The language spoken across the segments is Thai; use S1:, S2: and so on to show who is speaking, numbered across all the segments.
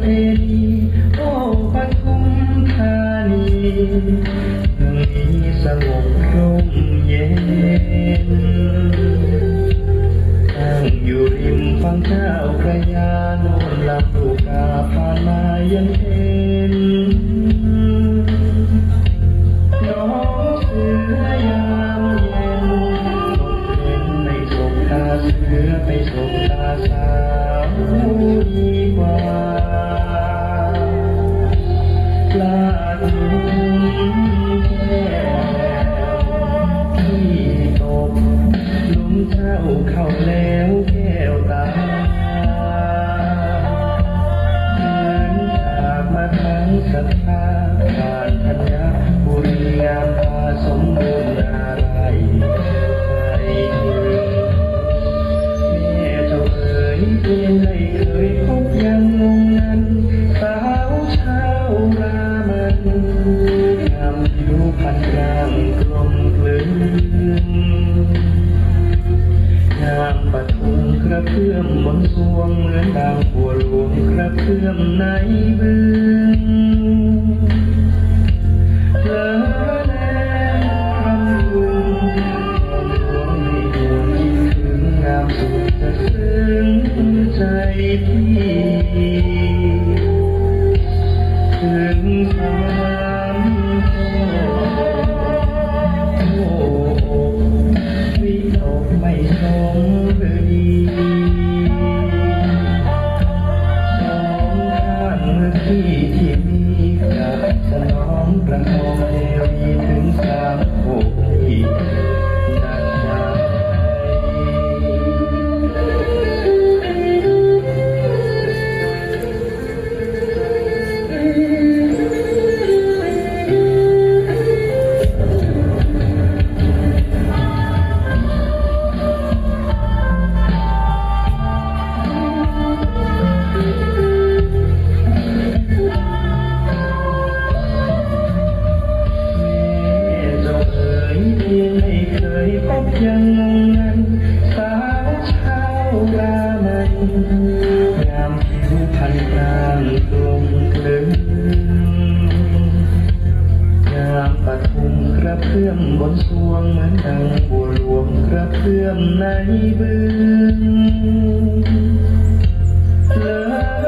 S1: เพณีโอ้ปทุมธานีเมืองนี้สงบร่มเย็นนั่งอยู่ริมฝั่งเจ้าพระยาโน่นลำลูกกาผ่านมายังเห็นน้องเสือยามเย็นตกเห็นในสบตาเสือไปสบตาสา วดีกว่าลาดุมแก้วที่ตกหลุมเจ้าเขาแล้ว ระเพื่อมบนสวงเหมือนดาวบัวหลวงกระเพื่อมในบึงเพลอแล้วคำลุงมองหลวงให้ดวงคิดถึงงามสุดจะซึ้งใจพี่ถึงสา องป งามผิวพรรณกลางกลมกลืนงามปะทุมกระเพื่อมบนสวงเหมือนดังบัวหลวงกระเพื่อมในบึงเล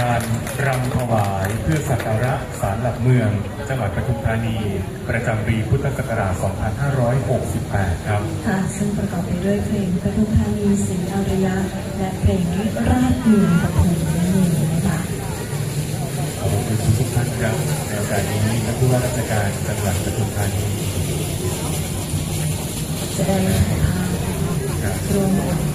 S2: การรำถวายเพื่อสักการะศาลหลักเมือง จังหวัดปทุมธานี ประจำปีพุทธศักราช 2568 ครับ
S3: ค่ะ ซึ่งประกอบไปด้วยเพลงปทุมธานีศรีอารยะ และเพลงราชเมืองปทุมนั่นเองนะคะ
S2: ขอบคุณทุกท่านครับในโอกาสนี้ท่านผู้ว่าราชการจังหวัดปทุมธานี
S3: จะได้ถ่ายภาพ
S2: ครับ
S3: รวม